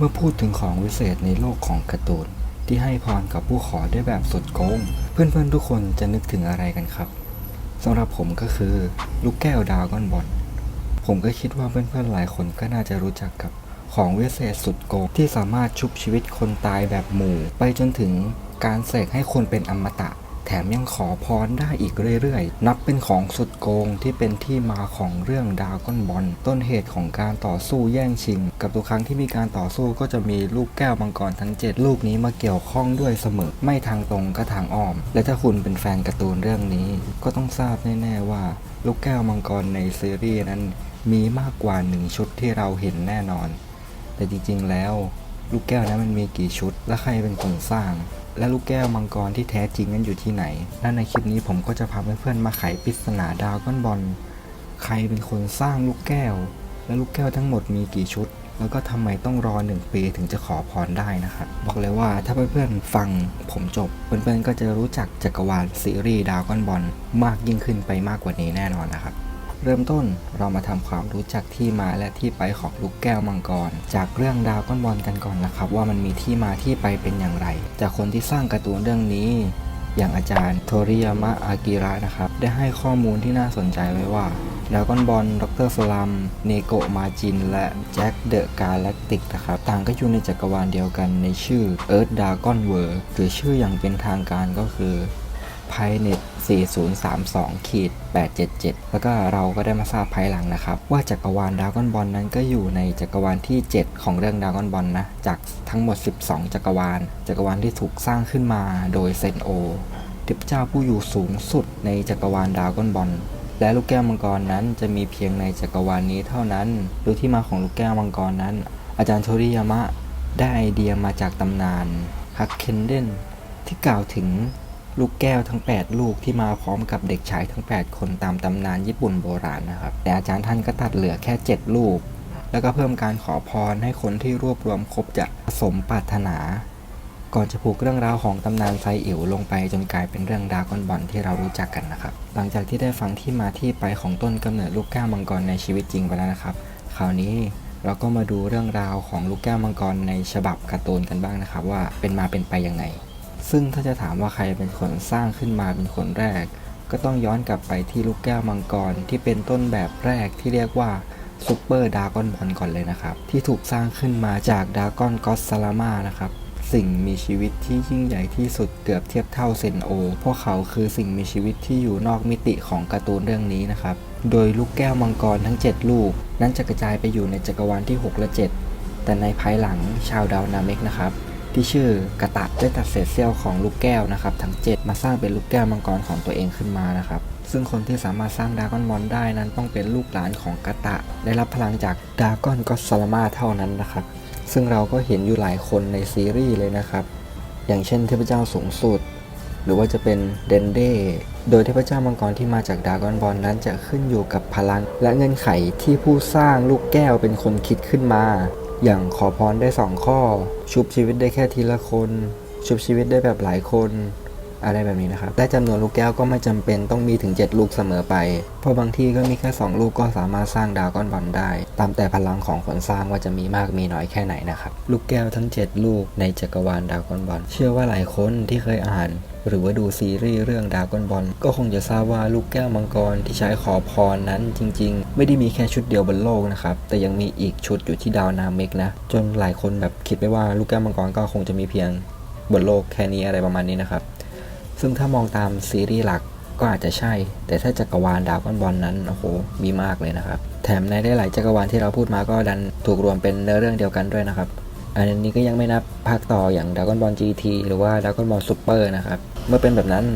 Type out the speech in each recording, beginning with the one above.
เมื่อพูดถึงของวิเศษในโลกของการ์ตูนที่ให้พรกับผู้ขอได้แบบสุดโกง เพื่อนๆทุกคนจะนึกถึงอะไรกันครับสำหรับผมก็คือ ลูกแก้วดราก้อนบอลผมก็คิดว่าเพื่อนๆหลายคนก็น่าจะรู้จักกับของวิเศษสุดโกงที่สามารถชุบชีวิตคนตายแบบหมู่ ไปจนถึงการเสกให้คนเป็นอมตะ แถมยังขอพรได้อีกเรื่อยๆ นับเป็นของสุดโกงที่เป็นที่มาของเรื่องดราก้อนบอลต้นเหตุของการต่อสู้แย่งชิง กับทุกครั้งที่มีการต่อสู้ก็จะมีลูกแก้วมังกรทั้ง 7 ลูกนี้มาเกี่ยวข้องด้วยเสมอไม่ทางตรงก็ทางอ้อม และถ้าคุณเป็นแฟนการ์ตูนเรื่องนี้ ก็ต้องทราบแน่ๆว่า ลูกแก้วมังกรในซีรีส์นั้นมีมากกว่าหนึ่งชุดที่เราเห็นแน่นอน แต่จริงๆแล้ว ลูกแก้วนั้นมันมีกี่ชุด และใครเป็นคนสร้าง และลูกแก้วมังกรที่แท้จริงนั้นอยู่ที่ไหน และในคลิปนี้ผมก็จะพาเพื่อนๆมาไขปริศนาดาวก้อนบอล ใครเป็นคนสร้างลูกแก้ว และลูกแก้วทั้งหมดมีกี่ชุด แล้วก็ทำไมต้องรอหนึ่งปีถึงจะขอพรได้นะครับ บอกเลยว่าถ้าเพื่อนๆฟังผมจบ เพื่อนๆก็จะรู้จักจักรวาลซีรีส์ดาวก้อนบอลมากยิ่งขึ้นไปมากกว่านี้แน่นอนนะครับ เริ่มต้นเรามาทำความรู้จักที่มาและที่ไปของลูกแก้วมังกร จากเรื่องดาวก้อนบอลกันก่อนนะครับว่ามันมีที่มาที่ไปเป็นอย่างไร จากคนที่สร้างการ์ตูนเรื่องนี้ อย่างอาจารย์โทริยามะอากิระนะครับ ได้ให้ข้อมูลที่น่าสนใจไว้ว่าดาวก้อนบอลดรสลัม เนโกมาจิน และแจ็คเดอะกาแล็กติกนะครับ ต่างก็อยู่ในจักรวาลเดียวกันในชื่อ Earth Dragon World หรือชื่ออย่างเป็นทางการก็คือ p i n e t 4032ขีด877 แล้วก็เราก็ได้มาทราบภายหลังนะครับ ว่าจักรวาลดราก้อนบอลนั้นก็อยู่ในจักรวาลที่ 7 ของเรื่องดราก้อนบอลนะ จากทั้งหมด 12 จักรวาล จักรวาลที่ถูกสร้างขึ้นมาโดยเซนโอเทพเจ้าผู้อยู่สูงสุดในจักรวาลดราก้อนบอลและลูกแก้วมังกรนั้นจะมีเพียงในจักรวาลนี้เท่านั้นโดยที่มาของลูกแก้วมังกรนั้น อาจารย์โทริยามะได้ไอเดียมาจากตำนานฮักเคนเดนที่กล่าวถึง ลูกแก้วทั้ง 8 ลูกที่มาพร้อมกับเด็กชายทั้ง 8 คนตามตำนานญี่ปุ่นโบราณนะครับ แต่อาจารย์ท่านก็ตัดเหลือแค่ 7 ลูก แล้วก็เพิ่มการขอพรให้คนที่รวบรวมครบจะสมปรารถนา ก่อนจะผูกเรื่องราวของตำนานไซอิ๋วลงไปจนกลายเป็นเรื่องดากอนบอลที่เรารู้จักกันนะครับ หลังจากที่ได้ฟังที่มาที่ไปของต้นกำเนิดลูกแก้วมังกรในชีวิตจริงไปแล้วนะครับ คราวนี้เราก็มาดูเรื่องราวของลูกแก้วมังกรในฉบับการ์ตูนกันบ้างนะครับ ว่าเป็นมาเป็นไปยังไง ซึ่งถ้าจะถามว่าใครเป็นคนสร้างขึ้นมาเป็นคนแรก ก็ต้องย้อนกลับไปที่ลูกแก้วมังกรที่เป็นต้นแบบแรกที่เรียกว่าซูเปอร์ดากอนบอลก่อนเลยนะครับ ที่ถูกสร้างขึ้นมาจากดากอนกอสซาลามานะครับสิ่งมีชีวิตที่ยิ่งใหญ่ที่สุดเกือบเทียบเท่าเซนโอ พวกเขาคือสิ่งมีชีวิตที่อยู่นอกมิติของการ์ตูนเรื่องนี้นะครับ โดยลูกแก้วมังกรทั้ง 7 ลูก นั้นจะกระจายไปอยู่ในจักรวาลที่ 6 และ 7 แต่ในภายหลังชาวดาวนาเมกนะครับ ที่ชื่อกระตะได้ตัดเศษเสี้ยวของลูกแก้วนะครับทั้ง 7 มาสร้างเป็นลูกแก้วมังกรของตัวเองขึ้นมานะครับซึ่งคนที่สามารถสร้างดากอนบอลได้นั้นต้องเป็นลูกหลานของกระตะ ได้รับพลังจากดากอนก็ซาลามาเท่านั้นนะครับ ซึ่งเราก็เห็นอยู่หลายคนในซีรีส์เลยนะครับ อย่างเช่นเทพเจ้าสูงสุด หรือว่าจะเป็นเดนเดโดยเทพเจ้ามังกรที่มาจากดากอนบอลนั้นจะขึ้นอยู่กับพลัง และเงื่อนไขที่ผู้สร้างลูกแก้วเป็นคนคิดขึ้นมา อย่างขอพรได้2ข้อ ชุบชีวิตได้แค่ทีละคน ชุบชีวิตได้แบบหลายคนอะไรแบบนี้นะครับ และจำนวนลูกแก้วก็ไม่จำเป็นต้องมีถึง 7 ลูกเสมอไป เพราะบางที่ก็มีแค่ 2 ลูกก็สามารถสร้างดราก้อนบอลได้ ตามแต่พลังของคนสร้างว่าจะมีมากมีน้อยแค่ไหนนะครับ ลูกแก้วทั้ง 7 ลูกในจักรวาลดราก้อนบอล เชื่อว่าหลายคนที่เคยอ่าน หรือว่าดูซีรีส์เรื่องดาก้อนบอลก็คงจะทราบว่าลูกแก้วมังกรที่ใช้ขอพรนั้นจริง ๆ ไม่ได้มีแค่ชุดเดียวบนโลกนะครับ แต่ยังมีอีกชุดอยู่ที่ดาวนาเมกนะ จนหลายคนแบบคิดไปว่าลูกแก้วมังกรก็คงจะมีเพียงบนโลกแค่นี้อะไรประมาณนี้นะครับ ซึ่งถ้ามองตามซีรีส์หลักก็อาจจะใช่ แต่ถ้าจักรวาลดาวก้อนบอลนั้น โอ้โห มีมากเลยนะครับ แถมในได้หลายจักรวาลที่เราพูดมาก็ดันถูกรวมเป็นเนื้อเรื่องเดียวกันด้วยนะครับ อันนี้ก็ยังไม่นับภาคต่ออย่างด r a ก้อนบอล GT หรือว่าด r a ก้อนบอลซูเปอร์นะครับ เมื่อเป็นแบบนั้น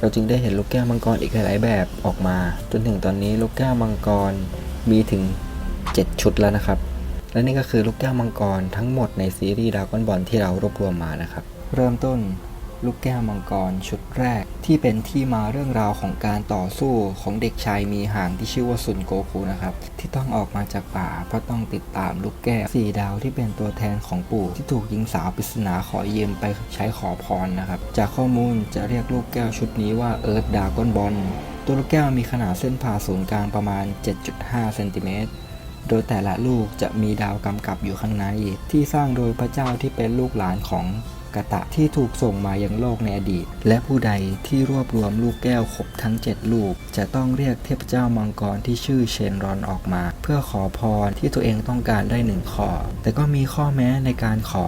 เราจึงได้เห็นลูกแก้วมังกรอีกหลายแบบออกมา จนถึงตอนนี้ลูกแก้วมังกรมีถึง 7 ชุดแล้วนะครับ และนี่ก็คือลูกแก้วมังกรทั้งหมดในซีรีส์ดราก้อนบอลที่เรารวบรวมมานะครับ เริ่มต้น ลูกแก้วมังกรชุดแรก ที่เป็นที่มาเรื่องราวของการต่อสู้ของเด็กชายมีหางที่ชื่อว่าซุนโกคุนะครับ ที่ต้องออกมาจากป่าเพราะต้องติดตามลูกแก้วสี่ดาวที่เป็นตัวแทนของปู่ ที่ถูกหญิงสาวปริศนาขอยืมไปใช้ขอพรนะครับ จากข้อมูลจะเรียกลูกแก้วชุดนี้ว่าเอิร์ธดากอนบอลตัวลูกแก้วมีขนาดเส้นผ่าศูนย์กลางประมาณ 7.5 เซนติเมตร โดยแต่ละลูกจะมีดาวกำกับอยู่ข้างใน ที่สร้างโดยพระเจ้าที่เป็นลูกหลานของ กตะที่ถูกส่งมายังโลกในอดีต และผู้ใดที่รวบรวมลูกแก้วครบทั้ง 7 ลูก จะต้องเรียกเทพเจ้ามังกรที่ชื่อเชนรอนออกมา เพื่อขอพรที่ตัวเองต้องการได้หนึ่งข้อ แต่ก็มีข้อแม้ในการขอ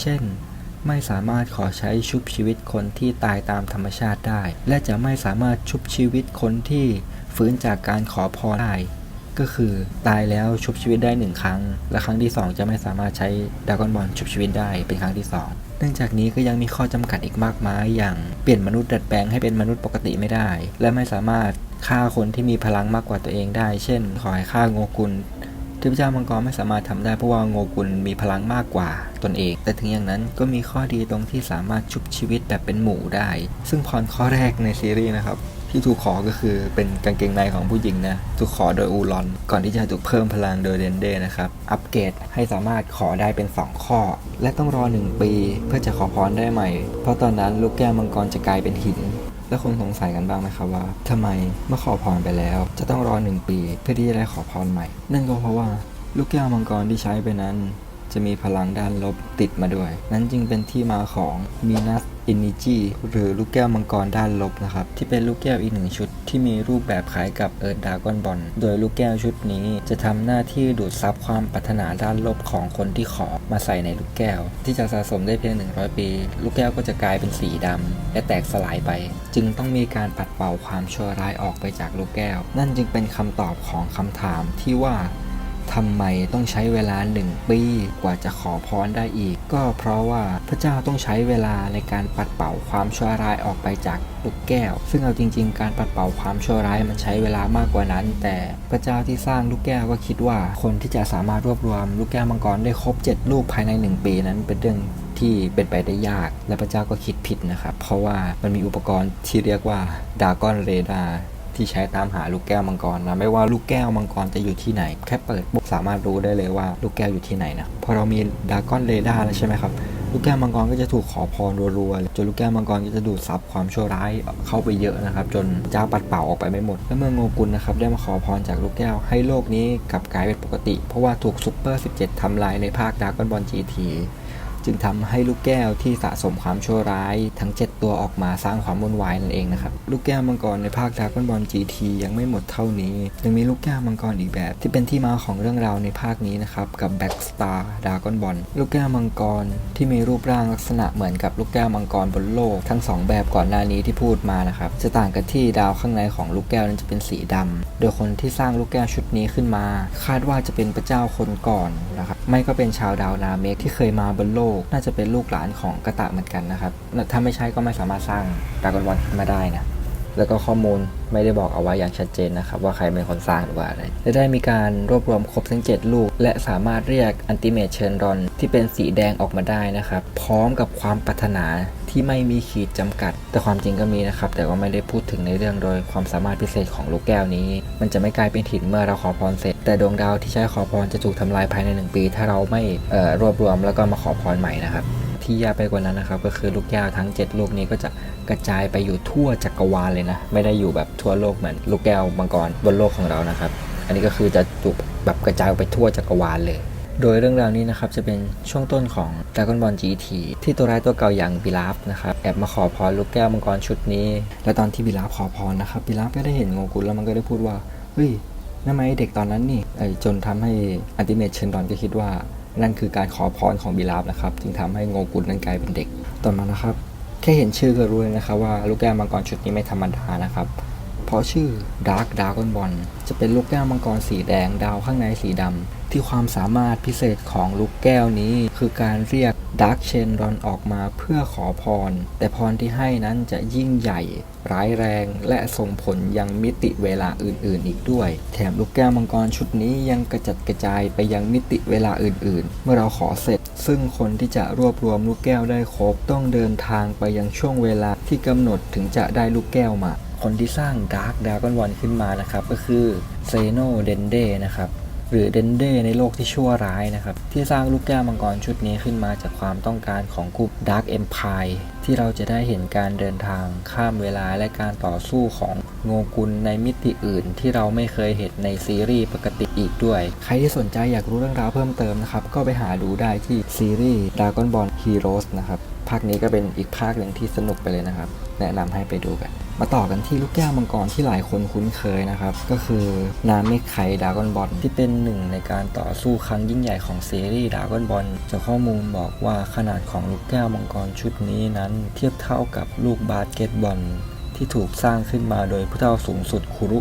เช่นไม่สามารถขอใช้ชุบชีวิตคนที่ตายตามธรรมชาติได้ และจะไม่สามารถชุบชีวิตคนที่ฟื้นจากการขอพรได้ ก็คือตายแล้วชุบชีวิตได้หนึ่งครั้ง และครั้งที่ 2 จะไม่สามารถใช้ดากอนบอลชุบชีวิตได้เป็นครั้งที่ 2 เนื่องจากนี้ก็ยังมีข้อจำกัดอีกมากมาย อย่างเปลี่ยนมนุษย์ดัดแปลงให้เป็นมนุษย์ปกติไม่ได้ และไม่สามารถฆ่าคนที่มีพลังมากกว่าตัวเองได้ เช่น ขอให้ฆ่าโงกุลเทพเจ้ามังกรไม่สามารถทำได้เพราะว่าโงกุลมีพลังมากกว่าตนเอง แต่ถึงอย่างนั้นก็มีข้อดีตรงที่สามารถชุบชีวิตแบบเป็นหมู่ได้ ซึ่งพรข้อแรกในซีรีส์นะครับ ที่ถูกขอก็คือเป็นกางเกงในของผู้หญิงนะถูกขอโดยอูรอน ก่อนที่จะถูกเพิ่มพลังโดยเดนเดนะครับ อัปเกรดให้สามารถขอได้เป็น 2 ข้อ และต้องรอ 1 ปี เพื่อจะขอพรได้ใหม่ เพราะตอนนั้นลูกแก้วมังกรจะกลายเป็นหิน แล้วคนสงสัยกันบ้างไหมครับว่าทำไมเมื่อขอพรไปแล้ว จะต้องรอหนึ่งปี เพื่อที่จะได้ขอพรใหม่ นั่นก็เพราะว่าลูกแก้วมังกรที่ใช้ไปนั้น จะมีพลังด้านลบติดมาด้วย นั้นจึงเป็นที่มาของมีนัส อินิจีหรือลูกแก้วมังกรด้านลบนะครับ ที่เป็นลูกแก้วอีกหนึ่งชุด ที่มีรูปแบบคล้ายกับเอิร์ดดากอนบอลโดยลูกแก้วชุดนี้จะทำหน้าที่ดูดซับความปรารถนาด้านลบของคนที่ขอมาใส่ในลูกแก้ว ที่จะสะสมได้เพียง 100 ปี ลูกแก้วก็จะกลายเป็นสีดำและแตกสลายไป จึงต้องมีการปัดเป่าความชั่วร้ายออกไปจากลูกแก้ว นั่นจึงเป็นคำตอบของคำถามที่ว่า ทำไมต้องใช้เวลาหนึ่งปีกว่าจะขอพรได้อีก ก็เพราะว่าพระเจ้าต้องใช้เวลาในการปัดเป่าความชั่วร้ายออกไปจากลูกแก้ว ซึ่งเอาจริง ๆ การปัดเป่าความชั่วร้ายมันใช้เวลามากกว่านั้น แต่พระเจ้าที่สร้างลูกแก้วก็คิดว่าคนที่จะสามารถรวบรวมลูกแก้วมังกรได้ครบ 7 ลูกภายใน 1 ปีนั้นเป็นเรื่องที่เป็นไปได้ยากและพระเจ้าก็คิดผิดนะครับ เพราะว่ามันมีอุปกรณ์ที่เรียกว่าดากอนเรดาร์ ที่ใช้ตามหาลูกแก้วมังกรนะไม่ว่าลูกแก้วมังกรจะอยู่ที่ไหน แค่เปิดปุ๊บสามารถรู้ได้เลยว่าลูกแก้วอยู่ที่ไหนนะพอเรามีดากอนเรดาร์แล้วใช่ไหมครับลูกแก้วมังกรก็จะถูกขอพรรัวๆจนลูกแก้วมังกรก็จะดูดซับความชั่วร้ายเข้าไปเยอะนะครับ จนเจ้าปัดเป่าออกไปไม่หมด แล้วเมื่อโงกุลนะครับได้มาขอพรจากลูกแก้วให้โลกนี้กลับกลายเป็นปกติ เพราะว่าถูกซูเปอร์ 17ทำลายในภาคดากอนบอลจีที จึงทำให้ลูกแก้วที่สะสมความชั่วร้าย ทั้ง 7 ตัวออกมาสร้างความวุ่นวายนั่นเองนะครับ ลูกแก้วมังกรในภาคดากอนบอล GT ยังไม่หมดเท่านี้ ยังมีลูกแก้วมังกรอีกแบบ ที่เป็นที่มาของเรื่องราวในภาคนี้นะครับกับ Back Star ดากอนบอลลูกแก้วมังกรที่มีรูปร่างลักษณะเหมือนกับลูกแก้วมังกรบนโลก ทั้ง 2 แบบก่อนหน้านี้ที่พูดมานะครับจะต่างกันที่ดาวข้างในของลูกแก้วนั้นจะเป็นสีดำโดยคนที่สร้างลูกแก้วชุดนี้ขึ้นมา คาดว่าจะเป็นพระเจ้าคนก่อนนะครับไม่ก็เป็นชาวดาวนาเมกที่เคยมาบนโลกน่าจะเป็นลูกหลานของกระตะเหมือนกันนะครับ ถ้าไม่ใช่ก็ไม่สามารถสร้างดากอนบอลขึ้นมาได้นะแล้วก็ข้อมูลไม่ได้บอกเอาไว้อย่างชัดเจนนะครับ ว่าใครเป็นคนสร้างหรือว่าอะไรและได้มีการรวบรวมครบทั้ง 7 ลูก และสามารถเรียกอันติเมทเชนรอนที่เป็นสีแดงออกมาได้นะครับ พร้อมกับความปรารถนา ที่ไม่มีขีดจำกัด แต่ความจริงก็มีนะครับ แต่ว่าไม่ได้พูดถึงในเรื่องโดยความสามารถพิเศษของลูกแก้วนี้ มันจะไม่กลายเป็นหินเมื่อเราขอพรเสร็จ แต่ดวงดาวที่ใช้ขอพรจะถูกทำลายภายใน 1 ปี ถ้าเราไม่รวบรวมแล้วก็มาขอพรใหม่นะครับ ที่ยากไปกว่านั้นนะครับ ก็คือลูกแก้วทั้ง 7 ลูกนี้ก็จะกระจายไปอยู่ทั่วจักรวาลเลยนะ ไม่ได้อยู่แบบทั่วโลกเหมือนลูกแก้วมังกรบนโลกของเรานะครับ อันนี้ก็คือจะถูกแบบกระจายไปทั่วจักรวาลเลย โดยเรื่องราวนี้นะครับจะเป็นช่วงต้นของ Dragon Ball GT ที่ตัวร้ายตัวเก่าอย่างบิลาฟนะครับแอบมาขอพรลูกแก้วมังกรชุดนี้ และตอนที่บิลาฟขอพรนะครับบิลาฟก็ได้เห็นโงกุลแล้วมันก็ได้พูดว่าเฮ้ยนั่นไหมเด็กตอนนั้นนี่ไอจนทำให้อันติเมทเชนดอนก็คิดว่า นั่นคือการขอพรของบิลาฟนะครับจึงทำให้โงกุลนั้นกลายเป็นเด็กต่อมานะครับแค่เห็นชื่อก็รู้เลยนะครับว่าลูกแก้วมังกรชุดนี้ไม่ธรรมดานะครับ เพราะชื่อ Dark Dragon Ball จะเป็นลูกแก้วมังกรสีแดงดาวข้างในสีดำ ที่ความสามารถพิเศษของลูกแก้วนี้ คือการเรียก Dark c h a n r o n ออกมาเพื่อขอพร แต่พรที่ให้นั้นจะยิ่งใหญ่ ร้ายแรงและส่งผลยังมิติเวลาอื่นๆ อีกด้วย แถมลูกแก้วมังกรชุดนี้ยังกระจัดกระจายไปยังมิติเวลาอื่นๆ เมื่อเราขอเสร็จ ซึ่งคนที่จะรวบรวมลูกแก้วได้ครบต้องเดินทางไปยังช่วงเวลาที่กำหนดถึงจะได้ลูกแก้วมา คนที่สร้าง Dark Dragon Ball ขึ้นมานะครับ ก็คือเซโนเดนเดนะครับหรือเดนเดในโลกที่ชั่วร้ายนะครับ ที่สร้างลูกแก้วมังกรชุดนี้ขึ้นมาจากความต้องการของกลุ่ม Dark Empire ที่เราจะได้เห็นการเดินทางข้ามเวลาและการต่อสู้ของโงกุลในมิติอื่น ที่เราไม่เคยเห็นในซีรีส์ปกติอีกด้วย ใครที่สนใจอยากรู้เรื่องราวเพิ่มเติมนะครับ ก็ไปหาดูได้ที่ซีรีส์ Dragon Ball Heroes นะครับ ภาคนี้ก็เป็นอีกภาคหนึ่งที่สนุกไปเลยนะครับ แนะนำให้ไปดูกัน มาต่อกันที่ลูกแก้วมังกรที่หลายคนคุ้นเคยนะครับ ก็คือนาเมคไคดากอนบอลที่เป็นหนึ่งในการต่อสู้ครั้งยิ่งใหญ่ของซีรีส์ดากอนบอลจากข้อมูลบอกว่าขนาดของลูกแก้วมังกรชุดนี้นั้น เทียบเท่ากับลูกบาสเกตบอลที่ถูกสร้างขึ้นมาโดยผู้เฒ่าสูงสุดคุรุ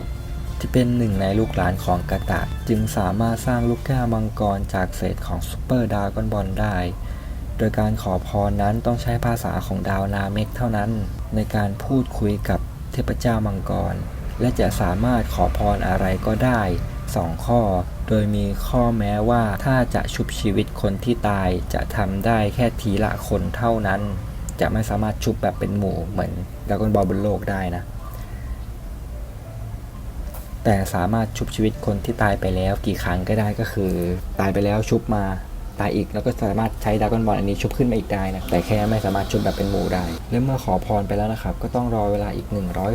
ที่เป็นหนึ่งในลูกหลานของกาตะ จึงสามารถสร้างลูกแก้วมังกรจากเศษของซูเปอร์ดากอนบอลได้ โดยการขอพรนั้นต้องใช้ภาษาของดาวนาเมกเท่านั้น ในการพูดคุยกับเทพเจ้ามังกร และจะสามารถขอพรอะไรก็ได้ 2 ข้อ โดยมีข้อแม้ว่าถ้าจะชุบชีวิตคนที่ตายจะทำได้แค่ทีละคนเท่านั้น จะไม่สามารถชุบแบบเป็นหมู่เหมือนดากอนบอลบนโลกได้นะ แต่สามารถชุบชีวิตคนที่ตายไปแล้วกี่ครั้งก็ได้ก็คือ ตายไปแล้วชุบมา ตายอีกแล้วก็สามารถใช้ดรากอนบอลอันนี้ชุบขึ้นมาอีกได้นะแต่แค่ไม่สามารถชุบแบบเป็นหมู่ได้ และเมื่อขอพรไปแล้วนะครับ ก็ต้องรอเวลาอีก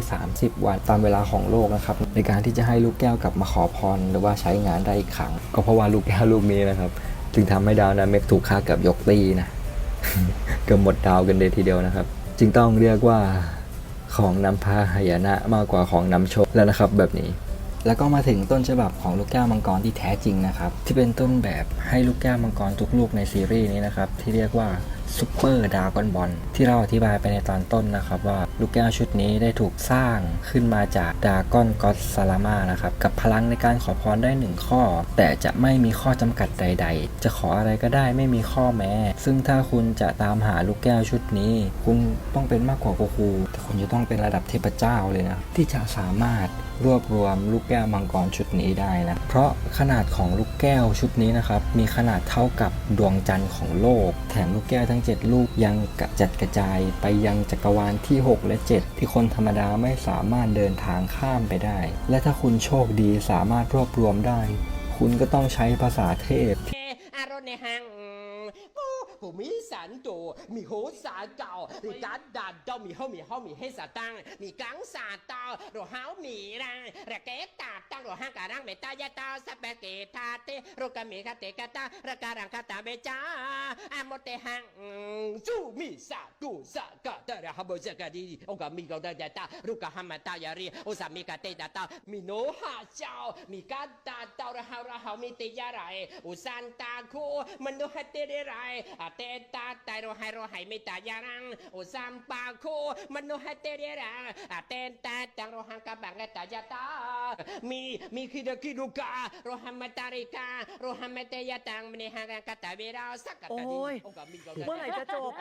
130 วันตามเวลาของโลกนะครับในการที่จะให้ลูกแก้วกลับมาขอพรหรือว่าใช้งานได้อีกครั้ง ก็เพราะว่าลูกแก้วลูกนี้นะครับจึงทำให้ดาวนาเมกถูกฆ่ากับยกตีนะเกือบหมดดาวกันเลยทีเดียวนะครับ จึงต้องเรียกว่าของนำพาหายนะมากกว่าของนำโชคแล้วนะครับแบบนี้ แล้วก็มาถึงต้นฉบับของลูกแก้วมังกรที่แท้จริงนะครับ ที่เป็นต้นแบบให้ลูกแก้วมังกรทุกลูกในซีรีส์นี้นะครับที่เรียกว่า ซูเปอร์ดากอนบอลที่เราอธิบายไปในตอนต้นนะครับว่าลูกแก้วชุดนี้ได้ถูกสร้างขึ้นมาจากดากอนก็อดซาลามานะครับกับพลังในการขอพรได้หนึ่งข้อ แต่จะไม่มีข้อจำกัดใด ๆ จะขออะไรก็ได้ไม่มีข้อแม้ ซึ่งถ้าคุณจะตามหาลูกแก้วชุดนี้ คุณต้องเป็นมากกว่าโกคูแต่คุณจะต้องเป็นระดับเทพเจ้าเลยนะที่จะสามารถรวบรวมลูกแก้วมังกรชุดนี้ได้นะ เพราะขนาดของลูกแก้วชุดนี้นะครับมีขนาดเท่ากับดวงจันทร์ของโลก แถมลูกแก้วทั้ง7 ลูกยังกระจัดกระจายไปยังจักรวาลที่ 6 และ 7 ที่คนธรรมดาไม่สามารถเดินทางข้ามไปได้ และถ้าคุณโชคดีสามารถรวบรวมได้ คุณก็ต้องใช้ภาษาเทพ เฮอารมณ์ในห้าง ปูหูมีสันตัวมีโหสาเก่ามีกัดดัดเจ้ามีเฮามีเฮามีให้สาตังมีกังสาเตาโรเฮามีรังระเกตตาตั้งโรห้างการังเมตายาตาสับเปเกตาเตโรกามีคาเตกาตาระการังคาตาเบจาอามเตหังจูมีสากูสากะตะระฮับเจกะดีโอกามีกอดาตารุกะฮัมตายารีโอสามีกาเตตาตามีโนหาเจ้ามีกัดตาเตาระฮาระฮามีเตยาไรอุสันตาคูมันโนฮัตเตเรไรอาเตตาไตโรไฮโรไฮเมตายารังอุสัมปาคูมันโนฮัตเตเรรังอาเตตาตังโรหังกะบังเกตายาตามีมีคิดคิดุกาโรหัมตาริกาโรหัมเตยาตังมเนหังกะตาเวราสักกะตาดีโอ้ยโอกามีกอดาเมื่อไหร่จะจบ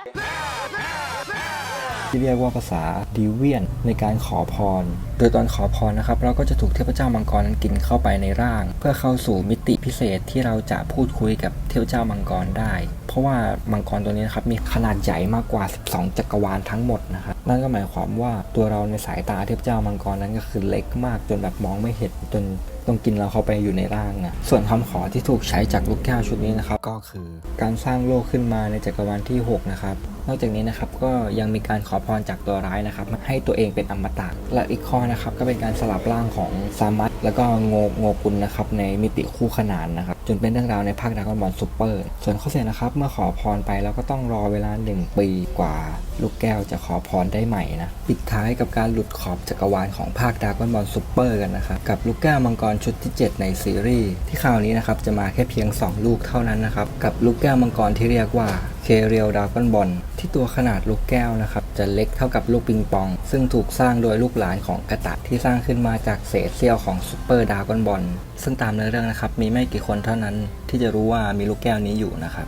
ที่เรียกว่าภาษาดิเวียนในการขอพร โดยตอนขอพรนะครับ เราก็จะถูกเทพเจ้ามังกรนั้นกินเข้าไปในร่าง เพื่อเข้าสู่มิติพิเศษที่เราจะพูดคุยกับเทพเจ้ามังกรได้ เพราะว่ามังกรตัวนี้นะครับมีขนาดใหญ่มากกว่า 12 จักรวาลทั้งหมดนะครับนั่นก็หมายความว่าตัวเราในสายตาเทพเจ้ามังกรนั้นก็คือเล็กมากจนแบบมองไม่เห็นจนต้องกินเราเข้าไปอยู่ในร่างนะส่วนคำขอที่ถูกใช้จากลูกแก้วชุดนี้นะครับก็คือการสร้างโลกขึ้นมาในจักรวาลที่ 6 นะครับ นอกจากนี้นะครับก็ยังมีการขอพรจากตัวร้ายนะครับให้ตัวเองเป็นอมตะและอีกข้อนะครับก็เป็นการสลับร่างของซามั แล้วก็โงโงกุลนะครับในมิติคู่ขนานนะครับจนเป็นเรื่องราวในภาคดากอนบอลซูเปอร์ส่วนข้อเสียนะครับเมื่อขอพรไปแล้วก็ต้องรอเวลา 1 ปีกว่า ลูกแก้วจะขอพรได้ใหม่นะปิดท้ายกับการหลุดขอบจักรวาลของภาคดากอนบอลซูเปอร์กันนะครับกับลูกแก้วมังกรชุดที่ 7 ในซีรีส์ที่คราวนี้นะครับจะมาแค่เพียง 2 ลูกเท่านั้นนะครับกับลูกแก้วมังกรที่เรียกว่าเคเรียลดากอนบอลที่ตัวขนาดลูกแก้วนะครับ จะเล็กเท่ากับลูกปิงปอง ซึ่งถูกสร้างโดยลูกหลานของกระตะที่สร้างขึ้นมาจากเศษเสี้ยวของซูเปอร์ดากอนบอลซึ่งตามเนื้อเรื่องนะครับ มีไม่กี่คนเท่านั้นที่จะรู้ว่ามีลูกแก้วนี้อยู่นะครับ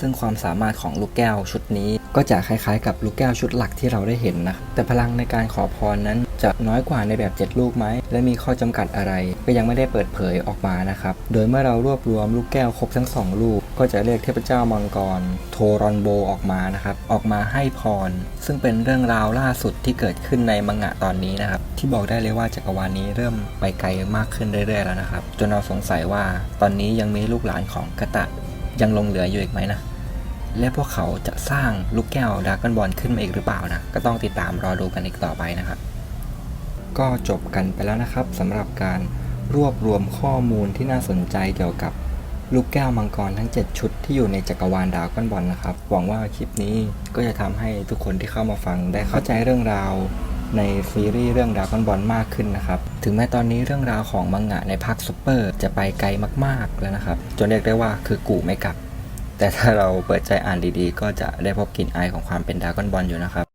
ซึ่งความสามารถของลูกแก้วชุดนี้ ก็จะคล้ายๆ กับลูกแก้วชุดหลักที่เราได้เห็นนะ แต่พลังในการขอพรนั้นจะน้อยกว่าในแบบ 7 ลูกไหม และมีข้อจำกัดอะไร ก็ยังไม่ได้เปิดเผยออกมานะครับ โดยเมื่อเรารวบรวมลูกแก้วครบทั้ง 2 ลูก ก็จะเรียกเทพเจ้ามังกร โทรอนโบออกมานะครับ ออกมาให้พร ซึ่งเป็นเรื่องราวล่าสุดที่เกิดขึ้นในมังงะตอนนี้นะครับ ที่บอกได้เลยว่าจักรวาลนี้เริ่มไปไกลมากขึ้นเรื่อยๆแล้วนะครับ จนเราสงสัยว่าตอนนี้ยังมีลูกหลานของกะตะยังลงเหลืออยู่อีกไหมนะ และพวกเขาจะสร้างลูกแก้วดรากอนบอลขึ้นมาอีกหรือเปล่านะ ก็ต้องติดตามรอดูกันอีกต่อไปนะครับ ก็จบกันไปแล้วนะครับสำหรับการรวบรวมข้อมูลที่น่าสนใจเกี่ยวกับลูกแก้วมังกรทั้ง 7 ชุดที่อยู่ในจักรวาลดราก้อนบอลนะครับ หวังว่าคลิปนี้ก็จะทำให้ทุกคนที่เข้ามาฟังได้เข้าใจเรื่องราวในซีรีส์เรื่องดราก้อนบอลมากขึ้นนะครับ ถึงแม้ตอนนี้เรื่องราวของมังงะในภาคซูเปอร์จะไปไกลมากๆแล้วนะครับ จนเรียกได้ว่าคือกูไม่กลับ แต่ถ้าเราเปิดใจอ่านดีๆ ก็จะได้พบกลิ่นอายของความเป็นดราก้อนบอลอยู่นะครับ